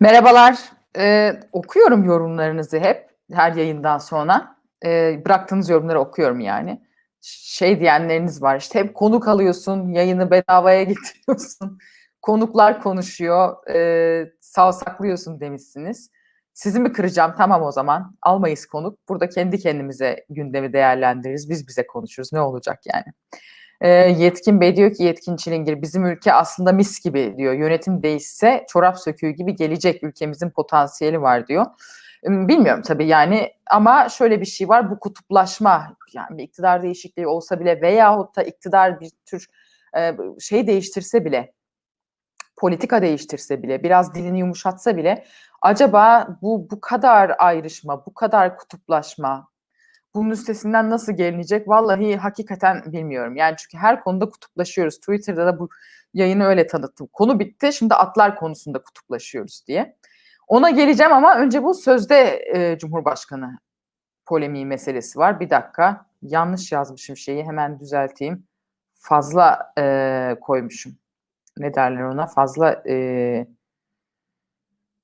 Merhabalar. Eee, okuyorum yorumlarınızı hep, her yayından sonra. Eee, bıraktığınız yorumları okuyorum yani. Şey diyenleriniz var, işte, "Hep konuk alıyorsun, yayını bedavaya getiriyorsun, konuklar konuşuyor, eee, savsaklıyorsun." demişsiniz. Sizi mi kıracağım? Tamam o zaman, almayız konuk. Burada kendi kendimize gündemi değerlendiririz, biz bize konuşuruz. Ne olacak yani? Eee, Yetkin Bey diyor ki, Yetkin Çilingir, "Bizim ülke aslında mis gibi." diyor. "Yönetim değişse çorap söküğü gibi gelecek, ülkemizin potansiyeli var." diyor. Bilmiyorum tabii yani ama şöyle bir şey var, bu kutuplaşma, yani bir iktidar değişikliği olsa bile veyahut da iktidar bir tür, b şey değiştirse bile, politika değiştirse bile, biraz dilini yumuşatsa bile acaba bu bu kadar ayrışma, bu kadar kutuplaşma, bunun üstesinden nasıl gelinecek? Vallahi hakikaten bilmiyorum. Yani çünkü her konuda kutuplaşıyoruz. Twitter'da da bu yayını öyle tanıttım. Konu bitti, şimdi atlar konusunda kutuplaşıyoruz diye. Ona geleceğim ama önce bu sözde, eee, Cumhurbaşkanı polemiği meselesi var. Bir dakika, yanlış yazmışım şeyi, hemen düzelteyim. Fazla, eee, koymuşum. Ne derler ona? Fazla, eee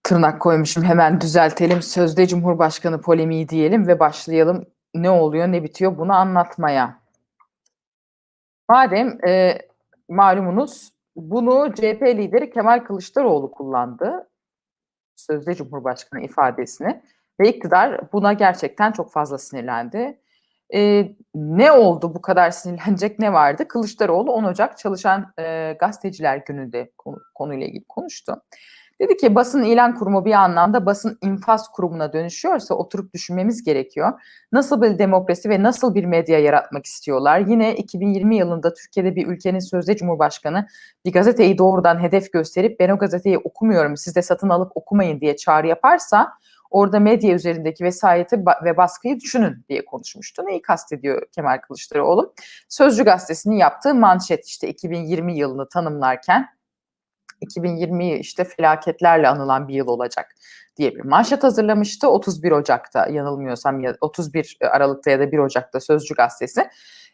tırnak koymuşum. Hemen düzeltelim. Sözde Cumhurbaşkanı polemiği diyelim ve başlayalım ne oluyor, ne bitiyor bunu anlatmaya. Madem, eee, malumunuz bunu CHP lideri Kemal Kılıçdaroğlu kullandı. Sözde Cumhurbaşkanı ifadesini ve iktidar buna gerçekten çok fazla sinirlendi. Eee, ne oldu, bu kadar sinirlenecek ne vardı? Kılıçdaroğlu 10 Ocak Çalışan, eee, Gazeteciler Günü'nde konu konuyla ilgili konuştu. Dedi ki, "Basın ilan kurumu bir anlamda basın infaz kurumuna dönüşüyorsa oturup düşünmemiz gerekiyor. Nasıl bir demokrasi ve nasıl bir medya yaratmak istiyorlar? Yine 2020 yılında Türkiye'de bir ülkenin sözde cumhurbaşkanı bir gazeteyi doğrudan hedef gösterip ben o gazeteyi okumuyorum, siz de satın alıp okumayın diye çağrı yaparsa orada medya üzerindeki vesayeti ve baskıyı düşünün." diye konuşmuştu. Neyi kastediyor Kemal Kılıçdaroğlu? Sözcü gazetesinin yaptığı manşet, işte, 2020 yılını tanımlarken 2020'yi, işte, felaketlerle anılan bir yıl olacak diye bir manşet hazırlamıştı. 31 Ocak'ta yanılmıyorsam ya 31 Aralık'ta ya da 1 Ocak'ta Sözcü gazetesi,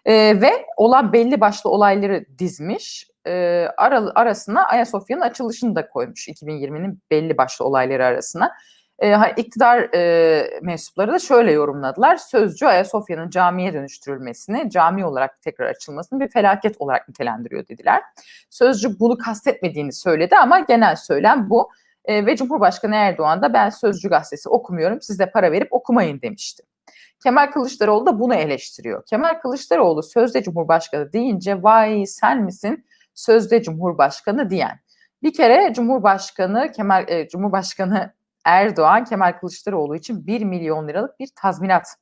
eee, ve olan belli başlı olayları dizmiş. Eee, aral arasına Ayasofya'nın açılışını da koymuş 2020'nin belli başlı olayları arasına. Ha iktidar, eee, mensupları da şöyle yorumladılar. Sözcü Ayasofya'nın camiye dönüştürülmesini, cami olarak tekrar açılmasını bir felaket olarak nitelendiriyor dediler. Sözcü bunu kastetmediğini söyledi ama genel söylem bu. Eee, ve Cumhurbaşkanı Erdoğan da "Ben Sözcü gazetesi okumuyorum, siz de para verip okumayın." demişti. Kemal Kılıçdaroğlu da bunu eleştiriyor. Kemal Kılıçdaroğlu sözde Cumhurbaşkanı deyince "Vay sen misin sözde Cumhurbaşkanı diyen?" Bir kere Cumhurbaşkanı Kemal eee, Cumhurbaşkanı Erdoğan, Kemal Kılıçdaroğlu için ₺1.000.000'lık bir tazminat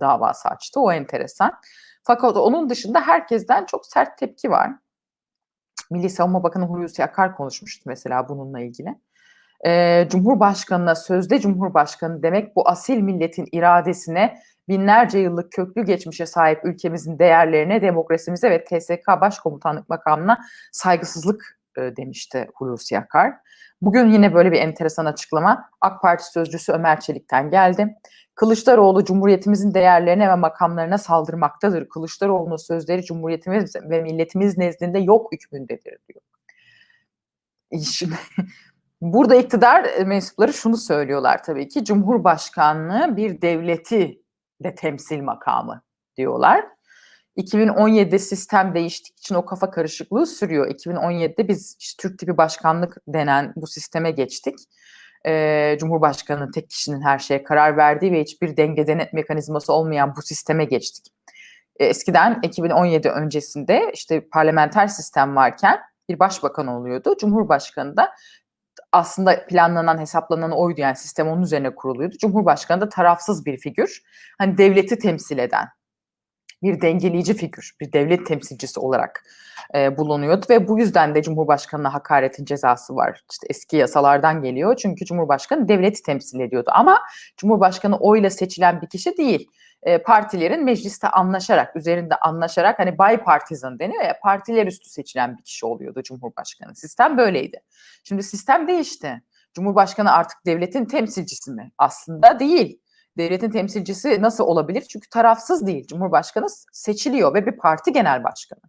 davası açtı. O enteresan. Fakat onun dışında herkesten çok sert tepki var. Milli Savunma Bakanı Hulusi Akar konuşmuştu mesela bununla ilgili. Eee, Cumhurbaşkanına sözde Cumhurbaşkanı demek bu asil milletin iradesine, binlerce yıllık köklü geçmişe sahip ülkemizin değerlerine, demokrasimize ve TSK Başkomutanlık makamına saygısızlık, eee, demişti Hulusi Akar. Bugün yine böyle bir enteresan açıklama AK Parti sözcüsü Ömer Çelik'ten geldi. "Kılıçdaroğlu Cumhuriyetimizin değerlerine ve makamlarına saldırmaktadır. Kılıçdaroğlu'nun sözleri Cumhuriyetimiz ve milletimiz nezdinde yok hükmündedir." diyor. Şimdi burada iktidar, eee, mensupları şunu söylüyorlar tabii ki, "Cumhurbaşkanlığı bir devleti de temsil makamı." diyorlar. 2017'de sistem değiştiği için o kafa karışıklığı sürüyor. 2017'de biz, işte, Türk tipi başkanlık denen bu sisteme geçtik. Eee, Cumhurbaşkanı tek kişinin her şeye karar verdiği ve hiçbir denge denet mekanizması olmayan bu sisteme geçtik. Eee, eskiden 2017 öncesinde, işte, parlamenter sistem varken bir başbakan oluyordu. Cumhurbaşkanı da aslında planlanan, hesaplanan oydu, yani sistem onun üzerine kuruluyordu. Cumhurbaşkanı da tarafsız bir figür. Hani devleti temsil eden bir dengeleyici figür, bir devlet temsilcisi olarak, eee, bulunuyordu ve bu yüzden de Cumhurbaşkanına hakaretin cezası var. İşte, eski yasalardan geliyor çünkü Cumhurbaşkanı devleti temsil ediyordu ama Cumhurbaşkanı oyla seçilen bir kişi değil. Eee, partilerin mecliste anlaşarak, üzerinde anlaşarak, hani, bipartisan deniyor ya, partiler üstü seçilen bir kişi oluyordu Cumhurbaşkanı. Sistem böyleydi. Şimdi sistem değişti. Cumhurbaşkanı artık devletin temsilcisi mi? Aslında değil. Devletin temsilcisi nasıl olabilir? Çünkü tarafsız değil. Cumhurbaşkanı seçiliyor ve bir parti genel başkanı.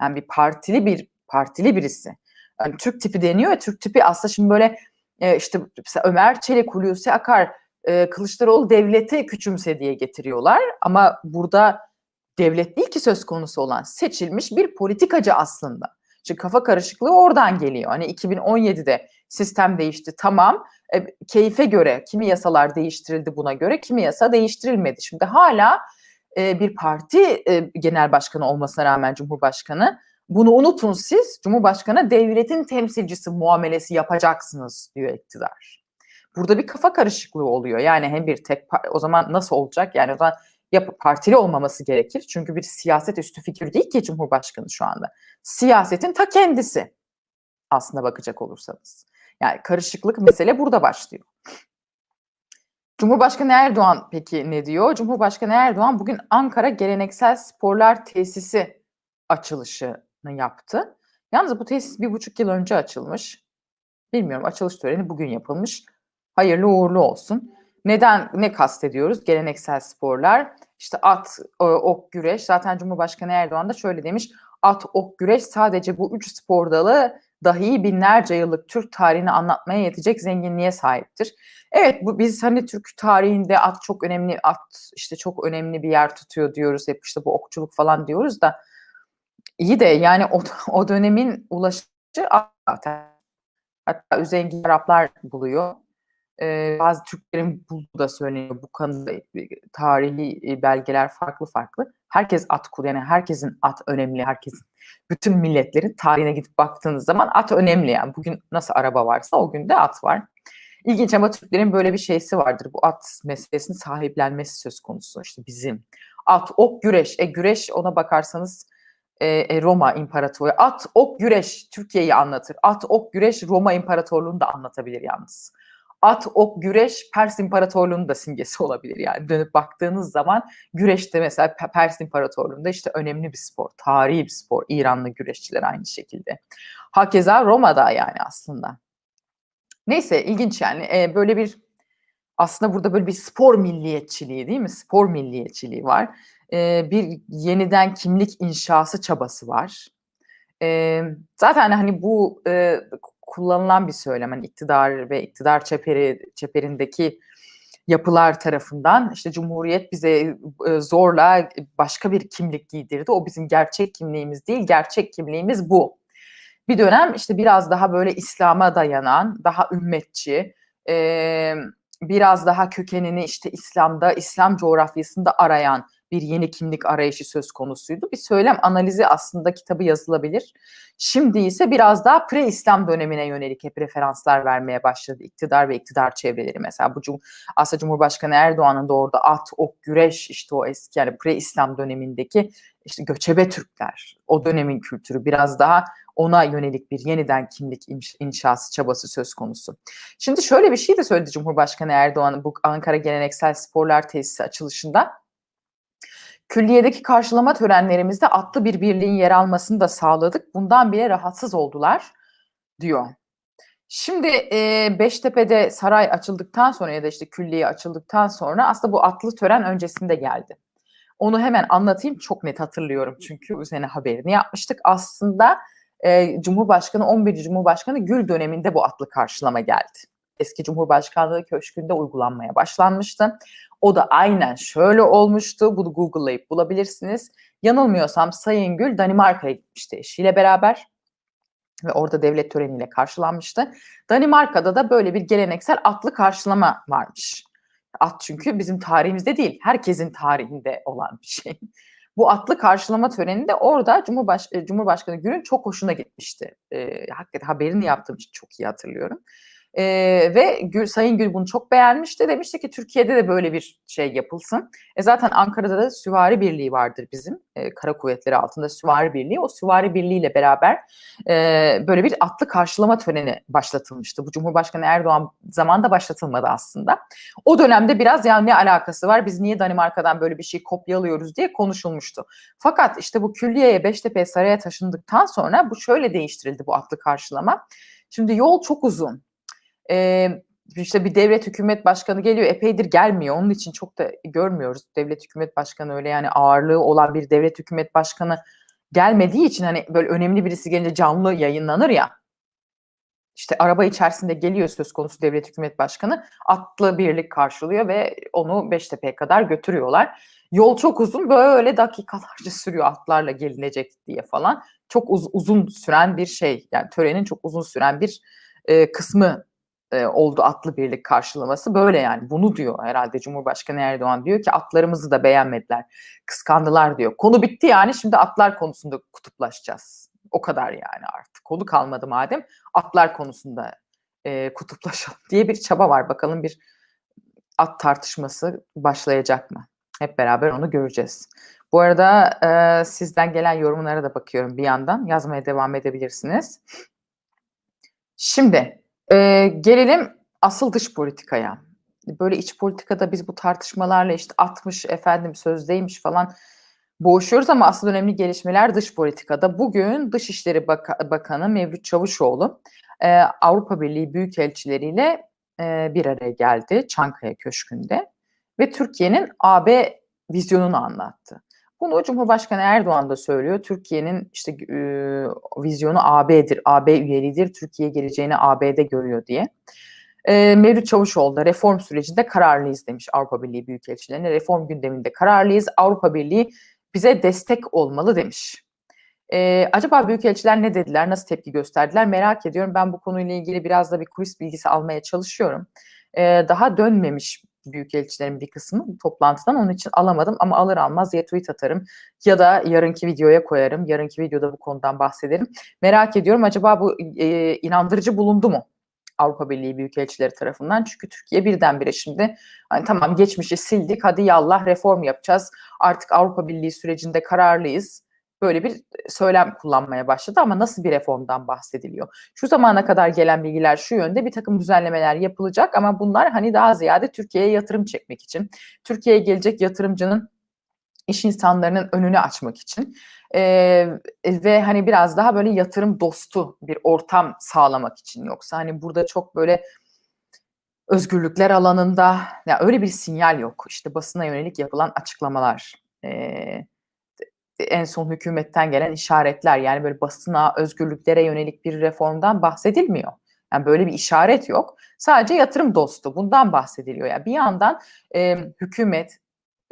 Yani bir partili bir partili birisi. Hani, Türk tipi deniyor ya, Türk tipi aslında şimdi böyle, e, işte Ömer Çelik, Hulusi Akar, e, Kılıçdaroğlu devlete küçümse diye getiriyorlar. Ama burada devlet değil ki söz konusu olan seçilmiş bir politikacı aslında. Çünkü kafa karışıklığı oradan geliyor. Hani 2017'de sistem değişti tamam. E, keyfe göre kimi yasalar değiştirildi buna göre kimi yasa değiştirilmedi. Şimdi hala e, bir parti e, genel başkanı olmasına rağmen Cumhurbaşkanı bunu unutun siz Cumhurbaşkanı devletin temsilcisi muamelesi yapacaksınız diyor iktidar. Burada bir kafa karışıklığı oluyor. Yani hem bir tek o zaman nasıl olacak? Yani o zaman ya partili olmaması gerekir. Çünkü bir siyaset üstü fikir değil ki Cumhurbaşkanı şu anda. Siyasetin ta kendisi aslında bakacak olursanız. Yani karışıklık mesele burada başlıyor. Cumhurbaşkanı Erdoğan peki ne diyor? Cumhurbaşkanı Erdoğan bugün Ankara Geleneksel Sporlar Tesisi açılışını yaptı. Yalnız bu tesis bir buçuk yıl önce açılmış. Bilmiyorum açılış töreni bugün yapılmış. Hayırlı uğurlu olsun. Neden ne kastediyoruz? Geleneksel sporlar. İşte at, ok, güreş. Zaten Cumhurbaşkanı Erdoğan da şöyle demiş. At, ok, güreş sadece bu üç spor dalı dahi binlerce yıllık Türk tarihini anlatmaya yetecek zenginliğe sahiptir. Evet bu biz hani Türk tarihinde at çok önemli at işte çok önemli bir yer tutuyor diyoruz hep işte bu okçuluk falan diyoruz da iyi de yani o, o dönemin ulaşıcı at hatta zengin Araplar buluyor e, bazı Türklerin bulduğu da söyleniyor. Bu konuda tarihi belgeler farklı farklı. Herkes at kullanıyor. Yani herkesin at önemli. Herkesin bütün milletlerin tarihine gidip baktığınız zaman at önemli yani. Bugün nasıl araba varsa o gün de at var. İlginç ama Türklerin böyle bir şeysi vardır. Bu at meselesinin sahiplenmesi söz konusu. İşte bizim at, ok, güreş. E güreş ona bakarsanız e, Roma İmparatorluğu. At, ok, güreş Türkiye'yi anlatır. At, ok, güreş Roma İmparatorluğu'nu da anlatabilir yalnız at, ok, güreş Pers İmparatorluğu'nun da simgesi olabilir. Yani dönüp baktığınız zaman güreşte mesela Pers İmparatorluğu'nda işte önemli bir spor, tarihi bir spor. İranlı güreşçiler aynı şekilde. Hakeza Roma'da yani aslında. Neyse ilginç yani ee, böyle bir aslında burada böyle bir spor milliyetçiliği değil mi? Spor milliyetçiliği var. Ee, bir yeniden kimlik inşası çabası var. Ee, zaten hani bu e, kullanılan bir söylem. Hani iktidar ve iktidar çeperi çeperindeki yapılar tarafından işte Cumhuriyet bize e, zorla başka bir kimlik giydirdi. O bizim gerçek kimliğimiz değil, gerçek kimliğimiz bu. Bir dönem işte biraz daha böyle İslam'a dayanan, daha ümmetçi, biraz daha kökenini işte İslam'da, İslam coğrafyasında arayan bir yeni kimlik arayışı söz konusuydu. Bir söylem analizi aslında kitabı yazılabilir. Şimdi ise biraz daha pre-İslam dönemine yönelik hep referanslar vermeye başladı iktidar ve iktidar çevreleri. Mesela bu aslında Cumhurbaşkanı Erdoğan'ın da orada at, ok, güreş işte o eski yani pre-İslam dönemindeki işte göçebe Türkler, o dönemin kültürü biraz daha ona yönelik bir yeniden kimlik inşası çabası söz konusu. Şimdi şöyle bir şey de söyledi Cumhurbaşkanı Erdoğan bu Ankara Geleneksel Sporlar Tesisi açılışında. Külliyedeki karşılama törenlerimizde atlı bir birliğin yer almasını da sağladık. Bundan bile rahatsız oldular diyor. Şimdi e, Beştepe'de saray açıldıktan sonra ya da işte külliye açıldıktan sonra aslında bu atlı tören öncesinde geldi. Onu hemen anlatayım çok net hatırlıyorum çünkü üzerine haberini yapmıştık. Aslında e, Cumhurbaşkanı 11. Cumhurbaşkanı Gül döneminde bu atlı karşılama geldi. Eski Cumhurbaşkanlığı Köşkü'nde uygulanmaya başlanmıştı. O da aynen şöyle olmuştu. Bunu Google'layıp bulabilirsiniz. Yanılmıyorsam Sayın Gül Danimarka'ya gitmişti eşiyle beraber ve orada devlet töreniyle karşılanmıştı. Danimarka'da da böyle bir geleneksel atlı karşılama varmış. At çünkü bizim tarihimizde değil, herkesin tarihinde olan bir şey. Bu atlı karşılama töreninde orada Cumhurbaş Cumhurbaşkanı Gül'ün çok hoşuna gitmişti. E, hakikaten haberini yaptığım için çok iyi hatırlıyorum. E, ve Gül, Sayın Gül bunu çok beğenmişti. Demişti ki Türkiye'de de böyle bir şey yapılsın. E, zaten Ankara'da da Süvari Birliği vardır bizim. E, Kara Kuvvetleri altında Süvari Birliği. O Süvari Birliği ile beraber e, böyle bir atlı karşılama töreni başlatılmıştı. Bu Cumhurbaşkanı Erdoğan zamanında başlatılmadı aslında. O dönemde biraz yani ne alakası var? Biz niye Danimarka'dan böyle bir şey kopyalıyoruz diye konuşulmuştu. Fakat işte bu külliyeye Beştepe Saray'a taşındıktan sonra bu şöyle değiştirildi bu atlı karşılama. Şimdi yol çok uzun işte bir devlet hükümet başkanı geliyor epeydir gelmiyor. Onun için çok da görmüyoruz devlet hükümet başkanı öyle yani ağırlığı olan bir devlet hükümet başkanı gelmediği için hani böyle önemli birisi gelince canlı yayınlanır ya. İşte araba içerisinde geliyor söz konusu devlet hükümet başkanı atlı birlik karşılıyor ve onu Beştepe'ye kadar götürüyorlar. Yol çok uzun böyle dakikalarca sürüyor atlarla gelinecek diye falan. Çok uz- uzun süren bir şey yani törenin çok uzun süren bir e, kısmı e, oldu atlı birlik karşılaması böyle yani bunu diyor herhalde Cumhurbaşkanı Erdoğan diyor ki atlarımızı da beğenmediler kıskandılar diyor. Konu bitti yani şimdi atlar konusunda kutuplaşacağız. O kadar yani artık konu kalmadı madem atlar konusunda e, kutuplaşalım diye bir çaba var. Bakalım bir at tartışması başlayacak mı? Hep beraber onu göreceğiz. Bu arada e, sizden gelen yorumlara da bakıyorum bir yandan. Yazmaya devam edebilirsiniz. Şimdi e, gelelim asıl dış politikaya. Böyle iç politikada biz bu tartışmalarla işte 60 efendim sözdeymiş falan boğuşuyoruz ama asıl önemli gelişmeler dış politikada. Bugün Dışişleri Bak- Bakanı Mevlüt Çavuşoğlu e, Avrupa Birliği büyükelçileriyle e, bir araya geldi Çankaya Köşkü'nde ve Türkiye'nin AB vizyonunu anlattı. Bunu Cumhurbaşkanı Erdoğan da söylüyor. Türkiye'nin işte e, vizyonu AB'dir, AB üyeliğidir, Türkiye geleceğini AB'de görüyor diye. E, Mevlüt Çavuşoğlu da reform sürecinde kararlıyız demiş Avrupa Birliği Büyükelçilerine. Reform gündeminde kararlıyız. Avrupa Birliği bize destek olmalı demiş. Ee, acaba büyükelçiler ne dediler, nasıl tepki gösterdiler merak ediyorum. Ben bu konuyla ilgili biraz da bir kulis bilgisi almaya çalışıyorum. Ee, daha dönmemiş büyükelçilerin bir kısmı toplantıdan onun için alamadım ama alır almaz ya tweet atarım ya da yarınki videoya koyarım. Yarınki videoda bu konudan bahsederim. Merak ediyorum acaba bu e, inandırıcı bulundu mu? Avrupa Birliği büyükelçileri tarafından. Çünkü Türkiye birdenbire şimdi hani tamam geçmişi sildik hadi yallah reform yapacağız. Artık Avrupa Birliği sürecinde kararlıyız. Böyle bir söylem kullanmaya başladı ama nasıl bir reformdan bahsediliyor? Şu zamana kadar gelen bilgiler şu yönde bir takım düzenlemeler yapılacak ama bunlar hani daha ziyade Türkiye'ye yatırım çekmek için. Türkiye'ye gelecek yatırımcının iş insanlarının önünü açmak için ee, ve hani biraz daha böyle yatırım dostu bir ortam sağlamak için yoksa hani burada çok böyle özgürlükler alanında ya öyle bir sinyal yok. İşte basına yönelik yapılan açıklamalar, e, en son hükümetten gelen işaretler yani böyle basına, özgürlüklere yönelik bir reformdan bahsedilmiyor. Yani böyle bir işaret yok. Sadece yatırım dostu bundan bahsediliyor. Yani bir yandan e, hükümet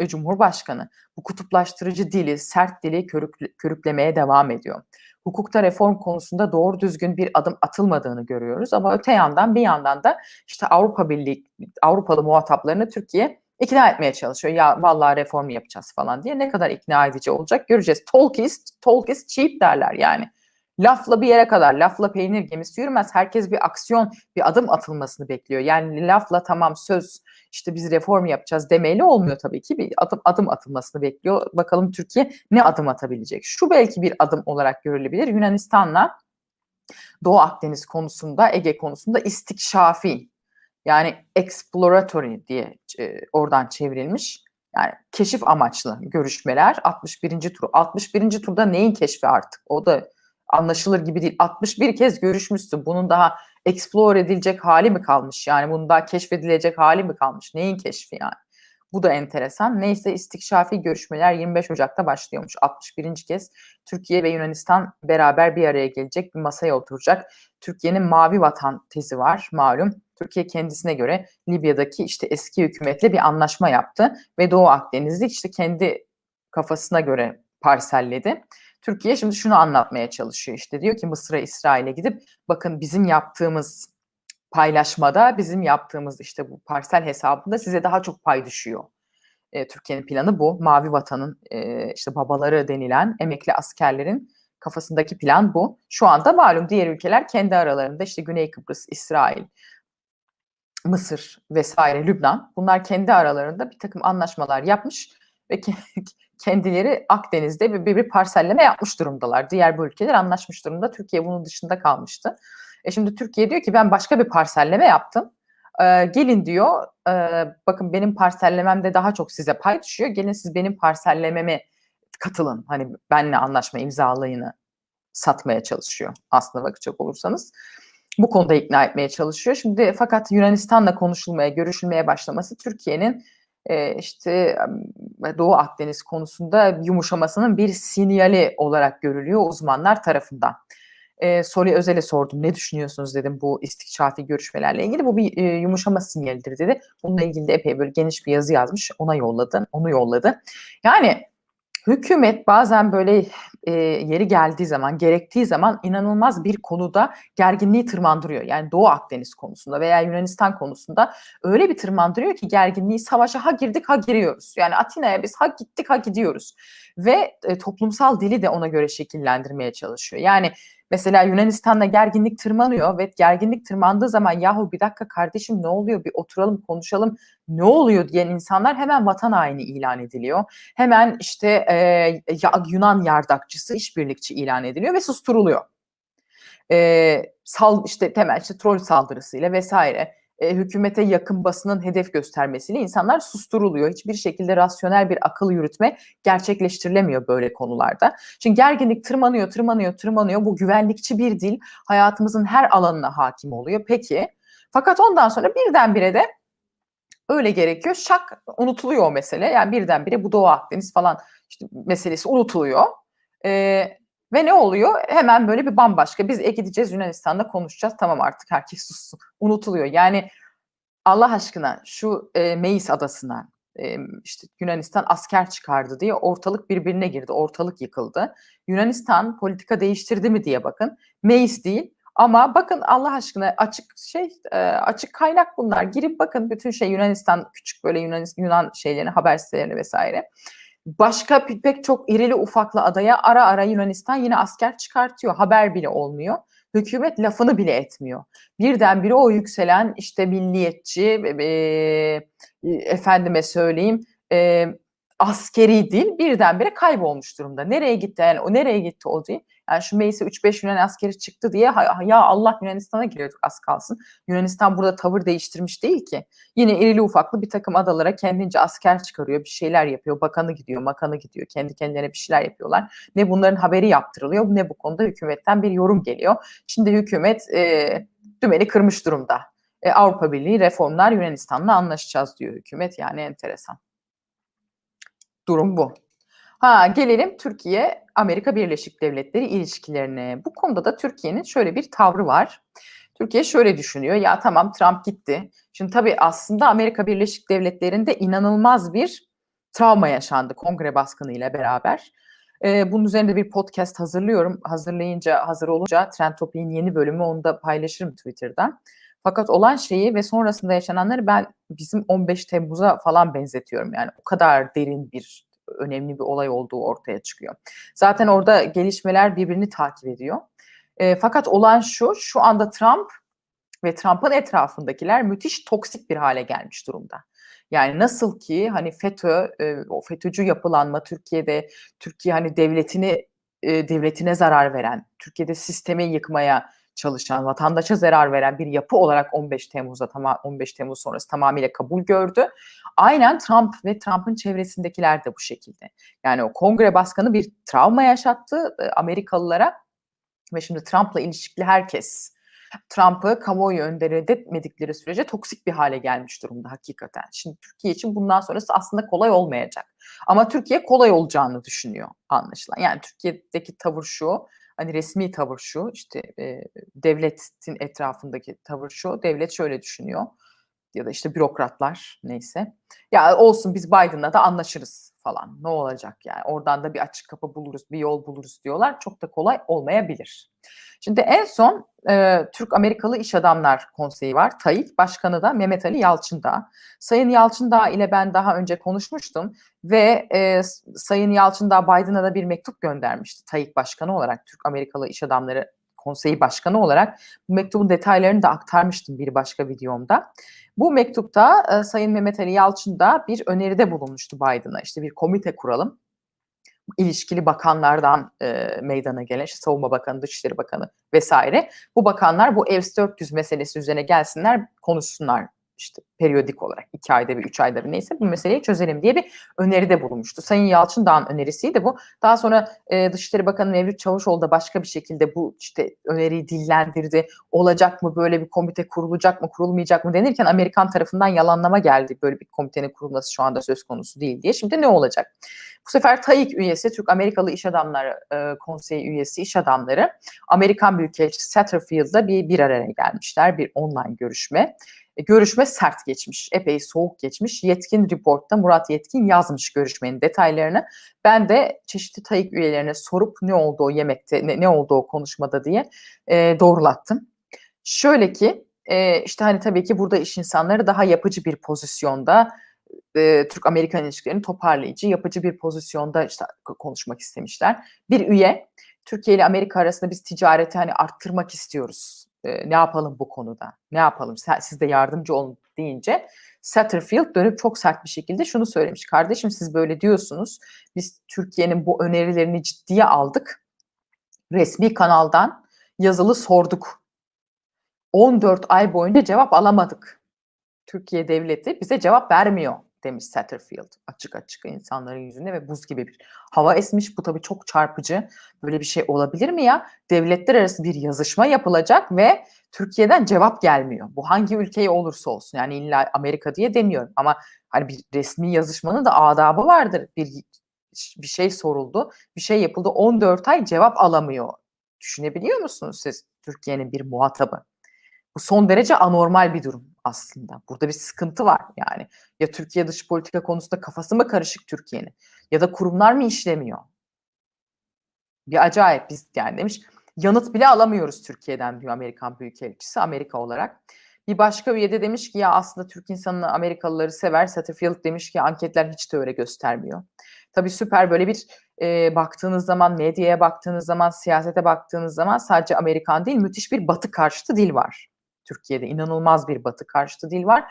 ve Cumhurbaşkanı bu kutuplaştırıcı dili, sert dili körükle, körüklemeye devam ediyor. Hukukta reform konusunda doğru düzgün bir adım atılmadığını görüyoruz ama öte yandan bir yandan da işte Avrupa Birliği Avrupalı muhataplarını Türkiye ikna etmeye çalışıyor. Ya vallahi reform yapacağız falan diye. Ne kadar ikna edici olacak göreceğiz. Talk is, talk is cheap derler yani. Lafla bir yere kadar, lafla peynir gemisi yürümez. Herkes bir aksiyon, bir adım atılmasını bekliyor. Yani lafla tamam söz işte biz reform yapacağız demeyle olmuyor tabii ki. Bir adım, adım atılmasını bekliyor. Bakalım Türkiye ne adım atabilecek? Şu belki bir adım olarak görülebilir. Yunanistan'la Doğu Akdeniz konusunda, Ege konusunda istikşafi yani exploratory diye e, oradan çevrilmiş. Yani keşif amaçlı görüşmeler 61. tur. 61. turda neyin keşfi artık? O da anlaşılır gibi değil. 61 kez görüşmüşsün. Bunun daha explore edilecek hali mi kalmış? Yani bunun daha keşfedilecek hali mi kalmış? Neyin keşfi yani? Bu da enteresan. Neyse istikşafi görüşmeler 25 Ocak'ta başlıyormuş. 61. kez Türkiye ve Yunanistan beraber bir araya gelecek, bir masaya oturacak. Türkiye'nin mavi vatan tezi var malum. Türkiye kendisine göre Libya'daki işte eski hükümetle bir anlaşma yaptı ve Doğu Akdeniz'i işte kendi kafasına göre parselledi. Türkiye şimdi şunu anlatmaya çalışıyor işte diyor ki Mısır'a İsrail'e gidip bakın bizim yaptığımız paylaşmada bizim yaptığımız işte bu parsel hesabında size daha çok pay düşüyor. E, Türkiye'nin planı bu. Mavi vatanın e, işte babaları denilen emekli askerlerin kafasındaki plan bu. Şu anda malum diğer ülkeler kendi aralarında işte Güney Kıbrıs, İsrail, Mısır vesaire Lübnan bunlar kendi aralarında bir takım anlaşmalar yapmış ve kendileri Akdeniz'de bir, bir, bir parselleme yapmış durumdalar. Diğer bu ülkeler anlaşmış durumda. Türkiye bunun dışında kalmıştı. E şimdi Türkiye diyor ki ben başka bir parselleme yaptım. Ee, gelin diyor e, bakın benim parsellememde daha çok size pay düşüyor. Gelin siz benim parsellememe katılın. Hani benle anlaşma imzalayını satmaya çalışıyor aslında bakacak olursanız. Bu konuda ikna etmeye çalışıyor. Şimdi fakat Yunanistan'la konuşulmaya, görüşülmeye başlaması Türkiye'nin e, işte Doğu Akdeniz konusunda yumuşamasının bir sinyali olarak görülüyor uzmanlar tarafından. E, Soli Özel'e sordum. Ne düşünüyorsunuz dedim bu istikşafi görüşmelerle ilgili. Bu bir e, yumuşama sinyalidir dedi. Bununla ilgili de epey böyle geniş bir yazı yazmış. Ona yolladı. Onu yolladı. Yani hükümet bazen böyle e, yeri geldiği zaman, gerektiği zaman inanılmaz bir konuda gerginliği tırmandırıyor. Yani Doğu Akdeniz konusunda veya Yunanistan konusunda öyle bir tırmandırıyor ki gerginliği savaşa ha girdik ha giriyoruz. Yani Atina'ya biz ha gittik ha gidiyoruz. Ve e, toplumsal dili de ona göre şekillendirmeye çalışıyor. Yani Mesela Yunanistan'da gerginlik tırmanıyor ve gerginlik tırmandığı zaman yahu bir dakika kardeşim ne oluyor bir oturalım konuşalım ne oluyor diyen insanlar hemen vatan haini ilan ediliyor. Hemen işte e, Yunan yardakçısı işbirlikçi ilan ediliyor ve susturuluyor. E, sal işte temel işte troll saldırısıyla vesaire e, hükümete yakın basının hedef göstermesiyle insanlar susturuluyor. Hiçbir şekilde rasyonel bir akıl yürütme gerçekleştirilemiyor böyle konularda. Şimdi gerginlik tırmanıyor, tırmanıyor, tırmanıyor. Bu güvenlikçi bir dil hayatımızın her alanına hakim oluyor. Peki, fakat ondan sonra birdenbire de öyle gerekiyor. Şak unutuluyor o mesele. Yani birdenbire bu Doğu Akdeniz falan işte meselesi unutuluyor. Ee, ve ne oluyor? Hemen böyle bir bambaşka. Biz e gideceğiz Yunanistan'da konuşacağız. Tamam artık herkes sussun. Unutuluyor. Yani Allah aşkına şu e, Meis adasına e, işte Yunanistan asker çıkardı diye ortalık birbirine girdi. Ortalık yıkıldı. Yunanistan politika değiştirdi mi diye bakın. Meis değil. Ama bakın Allah aşkına açık şey e, açık kaynak bunlar. Girip bakın bütün şey Yunanistan küçük böyle Yunanistan Yunan şeylerini haber sitelerini vesaire. Başka pek çok irili ufaklı adaya ara ara Yunanistan yine asker çıkartıyor. Haber bile olmuyor. Hükümet lafını bile etmiyor. Birdenbire o yükselen işte milliyetçi, e, efendime söyleyeyim, e, askeri dil birdenbire kaybolmuş durumda. Nereye gitti yani o nereye gitti o dil? Yani şu meclise 3-5 Yunan askeri çıktı diye ya Allah Yunanistan'a giriyorduk az kalsın. Yunanistan burada tavır değiştirmiş değil ki. Yine irili ufaklı bir takım adalara kendince asker çıkarıyor, bir şeyler yapıyor. Bakanı gidiyor, makanı gidiyor. Kendi kendilerine bir şeyler yapıyorlar. Ne bunların haberi yaptırılıyor ne bu konuda hükümetten bir yorum geliyor. Şimdi hükümet e, dümeni kırmış durumda. E, Avrupa Birliği reformlar Yunanistan'la anlaşacağız diyor hükümet. Yani enteresan. Durum bu. Ha gelelim Türkiye Amerika Birleşik Devletleri ilişkilerine. Bu konuda da Türkiye'nin şöyle bir tavrı var. Türkiye şöyle düşünüyor. Ya tamam Trump gitti. Şimdi tabii aslında Amerika Birleşik Devletleri'nde inanılmaz bir travma yaşandı kongre baskını ile beraber. Ee, bunun üzerinde bir podcast hazırlıyorum. Hazırlayınca, hazır olunca Trend Topic'in yeni bölümü onu da paylaşırım Twitter'dan. Fakat olan şeyi ve sonrasında yaşananları ben bizim 15 Temmuz'a falan benzetiyorum. Yani o kadar derin bir önemli bir olay olduğu ortaya çıkıyor. Zaten orada gelişmeler birbirini takip ediyor. E, fakat olan şu, şu anda Trump ve Trump'ın etrafındakiler müthiş toksik bir hale gelmiş durumda. Yani nasıl ki hani FETÖ, e, o FETÖ'cü yapılanma Türkiye'de, Türkiye hani devletini e, devletine zarar veren, Türkiye'de sistemi yıkmaya çalışan, vatandaşa zarar veren bir yapı olarak 15 Temmuz'da tamam 15 Temmuz sonrası tamamıyla kabul gördü. Aynen Trump ve Trump'ın çevresindekiler de bu şekilde. Yani o kongre baskını bir travma yaşattı e, Amerikalılara ve şimdi Trump'la ilişkili herkes Trump'ı kamuoyu önünde reddetmedikleri sürece toksik bir hale gelmiş durumda hakikaten. Şimdi Türkiye için bundan sonrası aslında kolay olmayacak. Ama Türkiye kolay olacağını düşünüyor anlaşılan. Yani Türkiye'deki tavır şu, hani resmi tavır şu, işte e, devletin etrafındaki tavır şu, devlet şöyle düşünüyor ya da işte bürokratlar neyse. Ya olsun biz Biden'la da anlaşırız falan. Ne olacak yani? Oradan da bir açık kapı buluruz, bir yol buluruz diyorlar. Çok da kolay olmayabilir. Şimdi en son e, Türk Amerikalı İş Adamlar Konseyi var. TAİK Başkanı da Mehmet Ali Yalçındağ. Sayın Yalçındağ ile ben daha önce konuşmuştum ve e, Sayın Yalçındağ Biden'a da bir mektup göndermişti. TAİK Başkanı olarak Türk Amerikalı İş Adamları Konseyi Başkanı olarak bu mektubun detaylarını da aktarmıştım bir başka videomda. Bu mektupta e, Sayın Mehmet Ali Yalçın da bir öneride bulunmuştu Biden'a. İşte bir komite kuralım. ilişkili bakanlardan e, meydana gelen, işte Savunma Bakanı, Dışişleri Bakanı vesaire. Bu bakanlar bu EVS 400 meselesi üzerine gelsinler, konuşsunlar işte periyodik olarak iki ayda bir, üç ayda bir neyse bu meseleyi çözelim diye bir öneride bulunmuştu. Sayın Yalçın Dağ'ın önerisiydi bu. Daha sonra e, Dışişleri Bakanı Mevlüt Çavuşoğlu da başka bir şekilde bu işte öneriyi dillendirdi. Olacak mı böyle bir komite kurulacak mı kurulmayacak mı denirken Amerikan tarafından yalanlama geldi. Böyle bir komitenin kurulması şu anda söz konusu değil diye. Şimdi ne olacak? Bu sefer TAİK üyesi, Türk Amerikalı İş Adamları e, Konseyi üyesi iş adamları Amerikan Büyükelçisi Satterfield'da bir bir araya gelmişler. Bir online görüşme. E, görüşme sert geçmiş, epey soğuk geçmiş. Yetkin Report'ta Murat Yetkin yazmış görüşmenin detaylarını. Ben de çeşitli TAİK üyelerine sorup ne oldu o yemekte, ne, ne oldu o konuşmada diye e, doğrulattım. Şöyle ki e, işte hani tabii ki burada iş insanları daha yapıcı bir pozisyonda e, Türk-Amerikan ilişkilerini toparlayıcı, yapıcı bir pozisyonda işte konuşmak istemişler. Bir üye Türkiye ile Amerika arasında biz ticareti hani arttırmak istiyoruz. Ne yapalım bu konuda? Ne yapalım? Siz de yardımcı olun deyince Satterfield dönüp çok sert bir şekilde şunu söylemiş. Kardeşim siz böyle diyorsunuz. Biz Türkiye'nin bu önerilerini ciddiye aldık. Resmi kanaldan yazılı sorduk. 14 ay boyunca cevap alamadık. Türkiye devleti bize cevap vermiyor demiş Satterfield açık açık insanların yüzünde ve buz gibi bir hava esmiş. Bu tabii çok çarpıcı. Böyle bir şey olabilir mi ya? Devletler arası bir yazışma yapılacak ve Türkiye'den cevap gelmiyor. Bu hangi ülkeye olursa olsun. Yani illa Amerika diye demiyorum ama hani bir resmi yazışmanın da adabı vardır. Bir bir şey soruldu, bir şey yapıldı. 14 ay cevap alamıyor. Düşünebiliyor musunuz siz Türkiye'nin bir muhatabı? Bu son derece anormal bir durum aslında. Burada bir sıkıntı var yani. Ya Türkiye dış politika konusunda kafası mı karışık Türkiye'nin? Ya da kurumlar mı işlemiyor? Bir acayip biz yani demiş. Yanıt bile alamıyoruz Türkiye'den diyor Amerikan Büyükelçisi Amerika olarak. Bir başka üye de demiş ki ya aslında Türk insanını Amerikalıları sever. Satterfield demiş ki anketler hiç de öyle göstermiyor. Tabii süper böyle bir e, baktığınız zaman, medyaya baktığınız zaman, siyasete baktığınız zaman sadece Amerikan değil müthiş bir batı karşıtı dil var. Türkiye'de inanılmaz bir batı karşıtı dil var.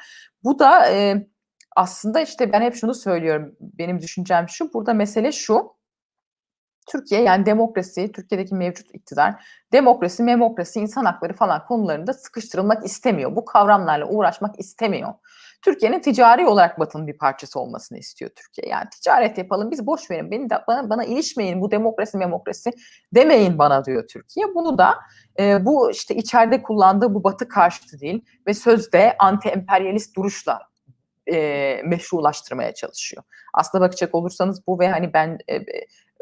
Bu da e, aslında işte ben hep şunu söylüyorum. Benim düşüncem şu. Burada mesele şu. Türkiye yani demokrasi, Türkiye'deki mevcut iktidar demokrasi, memokrasi, insan hakları falan konularında sıkıştırılmak istemiyor. Bu kavramlarla uğraşmak istemiyor. Türkiye'nin ticari olarak Batı'nın bir parçası olmasını istiyor Türkiye. Yani ticaret yapalım biz boş verin beni de, bana, bana ilişmeyin bu demokrasi demokrasi demeyin bana diyor Türkiye. Bunu da e, bu işte içeride kullandığı bu Batı karşıtı değil ve sözde anti-emperyalist duruşla e, meşrulaştırmaya çalışıyor. Aslında bakacak olursanız bu ve hani ben e,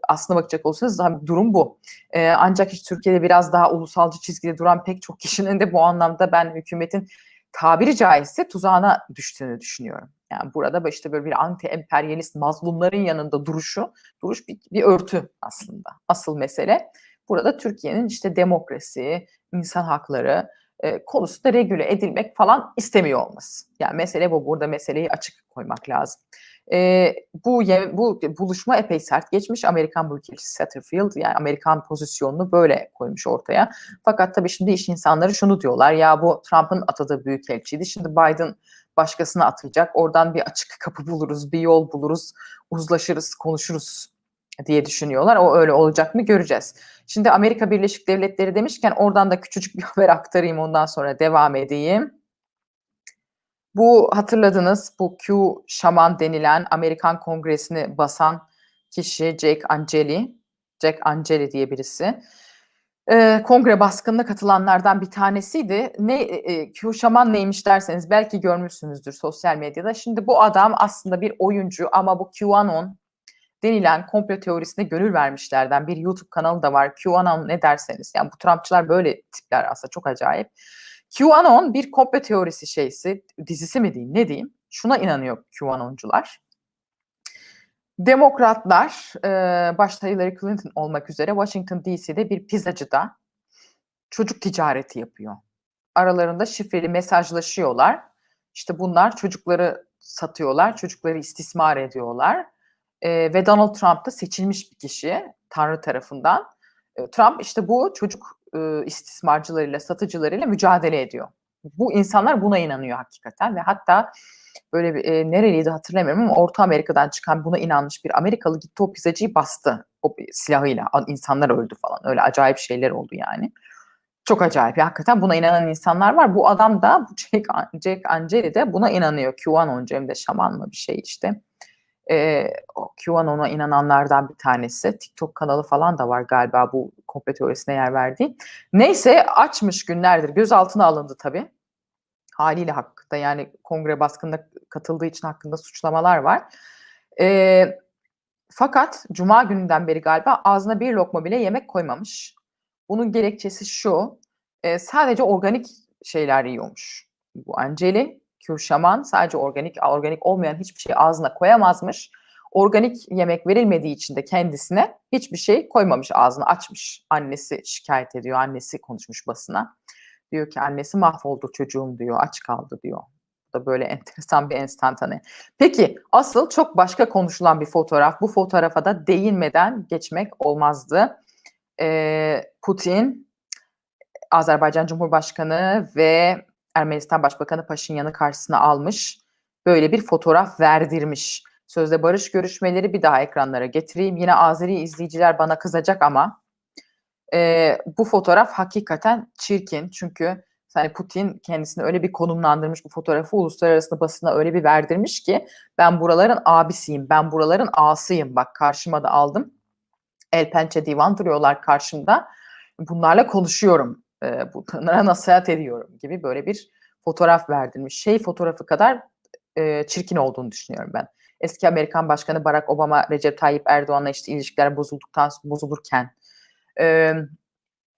aslına bakacak olursanız durum bu. E, ancak hiç Türkiye'de biraz daha ulusalcı çizgide duran pek çok kişinin de bu anlamda ben hükümetin tabiri caizse tuzağına düştüğünü düşünüyorum. Yani burada işte böyle bir anti-emperyalist mazlumların yanında duruşu, duruş bir, bir örtü aslında. Asıl mesele burada Türkiye'nin işte demokrasi, insan hakları e, konusunda regüle edilmek falan istemiyor olması. Yani mesele bu. Burada meseleyi açık koymak lazım. E, bu bu buluşma epey sert geçmiş. Amerikan Büyükelçisi Satterfield yani Amerikan pozisyonunu böyle koymuş ortaya. Fakat tabii şimdi iş insanları şunu diyorlar ya bu Trump'ın atadığı büyükelçiydi. Şimdi Biden başkasına atayacak. Oradan bir açık kapı buluruz, bir yol buluruz, uzlaşırız, konuşuruz diye düşünüyorlar. O öyle olacak mı göreceğiz. Şimdi Amerika Birleşik Devletleri demişken oradan da küçücük bir haber aktarayım ondan sonra devam edeyim. Bu hatırladınız bu Q şaman denilen Amerikan Kongresi'ni basan kişi Jake Angeli. Jack Angeli diye birisi. Ee, kongre baskınına katılanlardan bir tanesiydi. Ne e, Q şaman neymiş derseniz belki görmüşsünüzdür sosyal medyada. Şimdi bu adam aslında bir oyuncu ama bu QAnon denilen komplo teorisine gönül vermişlerden bir YouTube kanalı da var. QAnon ne derseniz. Yani bu Trumpçılar böyle tipler aslında çok acayip. QAnon bir komplo teorisi şeysi, dizisi mi diyeyim, ne diyeyim? Şuna inanıyor QAnoncular. Demokratlar, e, başta Hillary Clinton olmak üzere Washington DC'de bir pizzacıda çocuk ticareti yapıyor. Aralarında şifreli mesajlaşıyorlar. İşte bunlar çocukları satıyorlar, çocukları istismar ediyorlar. E, ve Donald Trump da seçilmiş bir kişi Tanrı tarafından. E, Trump işte bu çocuk e, istismarcılarıyla, satıcılarıyla mücadele ediyor. Bu insanlar buna inanıyor hakikaten ve hatta böyle bir e, nereliydi hatırlamıyorum ama Orta Amerika'dan çıkan buna inanmış bir Amerikalı gitti o pizzacıyı bastı o silahıyla. insanlar öldü falan. Öyle acayip şeyler oldu yani. Çok acayip. Hakikaten buna inanan insanlar var. Bu adam da, bu Jack, Jack Angeli de buna inanıyor. QAnoncu hem de şaman mı bir şey işte. O QAnon'a inananlardan bir tanesi. TikTok kanalı falan da var galiba bu komplo teorisine yer verdiği. Neyse açmış günlerdir. Gözaltına alındı tabii. Haliyle hakkında yani kongre baskında katıldığı için hakkında suçlamalar var. Ee, fakat cuma gününden beri galiba ağzına bir lokma bile yemek koymamış. Bunun gerekçesi şu. E, sadece organik şeyler yiyormuş. Bu Angeli, şaman sadece organik, organik olmayan hiçbir şey ağzına koyamazmış. Organik yemek verilmediği için de kendisine hiçbir şey koymamış ağzını açmış. Annesi şikayet ediyor, annesi konuşmuş basına. Diyor ki annesi mahvoldu çocuğum diyor, aç kaldı diyor. Bu da böyle enteresan bir enstantane. Peki asıl çok başka konuşulan bir fotoğraf. Bu fotoğrafa da değinmeden geçmek olmazdı. Ee, Putin, Azerbaycan Cumhurbaşkanı ve Ermenistan Başbakanı Paşinyan'ı karşısına almış. Böyle bir fotoğraf verdirmiş. Sözde barış görüşmeleri bir daha ekranlara getireyim. Yine Azeri izleyiciler bana kızacak ama e, bu fotoğraf hakikaten çirkin. Çünkü yani Putin kendisini öyle bir konumlandırmış bu fotoğrafı uluslararası basına öyle bir verdirmiş ki ben buraların abisiyim, ben buraların ağasıyım. Bak karşıma da aldım. El pençe divan duruyorlar karşımda. Bunlarla konuşuyorum. E, bunlara nasihat ediyorum gibi böyle bir fotoğraf verdirmiş. Şey fotoğrafı kadar e, çirkin olduğunu düşünüyorum ben. Eski Amerikan Başkanı Barack Obama, Recep Tayyip Erdoğan'la işte ilişkiler bozulduktan bozulurken e,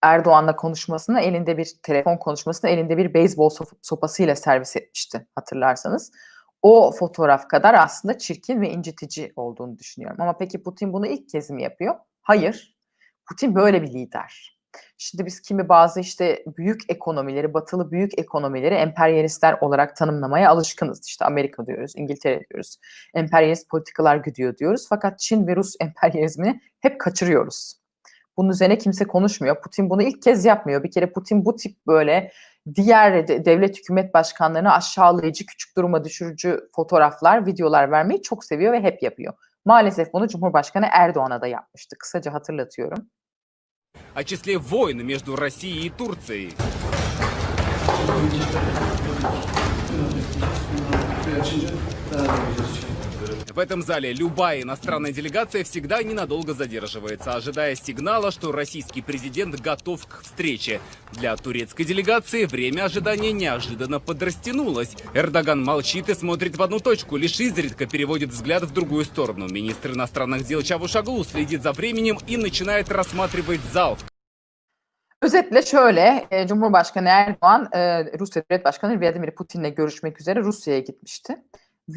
Erdoğan'la konuşmasını elinde bir telefon konuşmasını elinde bir beyzbol sopasıyla servis etmişti hatırlarsanız. O fotoğraf kadar aslında çirkin ve incitici olduğunu düşünüyorum. Ama peki Putin bunu ilk kez mi yapıyor? Hayır. Putin böyle bir lider. Şimdi biz kimi bazı işte büyük ekonomileri, batılı büyük ekonomileri emperyalistler olarak tanımlamaya alışkınız. İşte Amerika diyoruz, İngiltere diyoruz. Emperyalist politikalar gidiyor diyoruz. Fakat Çin ve Rus emperyalizmini hep kaçırıyoruz. Bunun üzerine kimse konuşmuyor. Putin bunu ilk kez yapmıyor. Bir kere Putin bu tip böyle diğer devlet hükümet başkanlarını aşağılayıcı, küçük duruma düşürücü fotoğraflar, videolar vermeyi çok seviyor ve hep yapıyor. Maalesef bunu Cumhurbaşkanı Erdoğan'a da yapmıştı. Kısaca hatırlatıyorum. О числе войн между Россией и Турцией. В этом зале любая иностранная делегация всегда ненадолго задерживается, ожидая сигнала, что российский президент готов к встрече. Для турецкой делегации время ожидания неожиданно подрастянулось. Эрдоган молчит и смотрит в одну точку, лишь изредка переводит взгляд в другую сторону. Министр иностранных дел Чавушаглу следит за временем и начинает рассматривать зал, Özetle şöyle, e, Cumhurbaşkanı Erdoğan, e, Rusya Devlet Başkanı Vladimir Putin'le görüşmek üzere Rusya'ya gitmişti.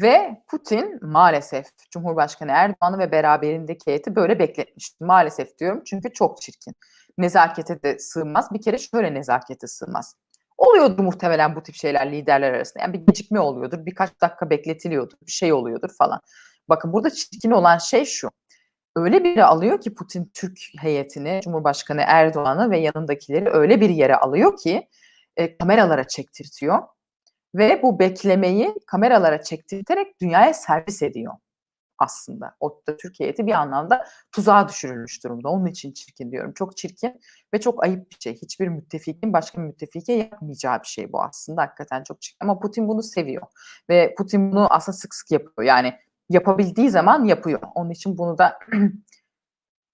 Ve Putin maalesef Cumhurbaşkanı Erdoğan'ı ve beraberindeki heyeti böyle bekletmişti. Maalesef diyorum çünkü çok çirkin. Nezakete de sığmaz. Bir kere şöyle nezakete sığmaz. Oluyordu muhtemelen bu tip şeyler liderler arasında. Yani bir gecikme oluyordur, birkaç dakika bekletiliyordur, bir şey oluyordur falan. Bakın burada çirkin olan şey şu. Öyle biri alıyor ki Putin Türk heyetini, Cumhurbaşkanı Erdoğan'ı ve yanındakileri öyle bir yere alıyor ki e, kameralara çektirtiyor ve bu beklemeyi kameralara çektirterek dünyaya servis ediyor aslında. O da Türkiye bir anlamda tuzağa düşürülmüş durumda. Onun için çirkin diyorum. Çok çirkin ve çok ayıp bir şey. Hiçbir müttefikin başka bir müttefike yapmayacağı bir şey bu aslında. Hakikaten çok çirkin. Ama Putin bunu seviyor. Ve Putin bunu aslında sık sık yapıyor. Yani yapabildiği zaman yapıyor. Onun için bunu da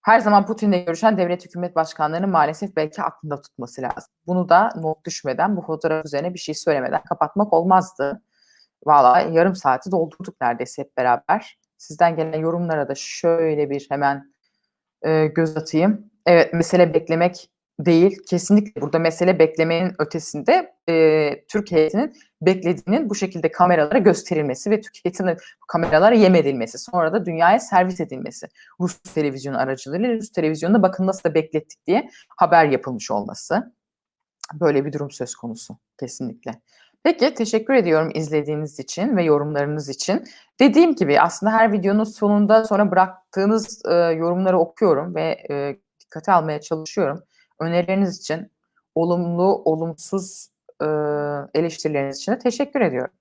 her zaman Putin'le görüşen devlet hükümet başkanlarının maalesef belki aklında tutması lazım. Bunu da not düşmeden, bu fotoğraf üzerine bir şey söylemeden kapatmak olmazdı. Valla yarım saati doldurduk neredeyse hep beraber. Sizden gelen yorumlara da şöyle bir hemen e, göz atayım. Evet mesele beklemek değil. Kesinlikle burada mesele beklemenin ötesinde e, Türk heyetinin beklediğinin bu şekilde kameralara gösterilmesi ve Türk heyetinin kameralara yem edilmesi. Sonra da dünyaya servis edilmesi. Rus televizyon aracılığıyla Rus televizyonunda bakın nasıl da beklettik diye haber yapılmış olması. Böyle bir durum söz konusu kesinlikle. Peki teşekkür ediyorum izlediğiniz için ve yorumlarınız için. Dediğim gibi aslında her videonun sonunda sonra bıraktığınız e, yorumları okuyorum ve e, dikkate almaya çalışıyorum. Önerileriniz için olumlu, olumsuz e, eleştirileriniz için de teşekkür ediyorum.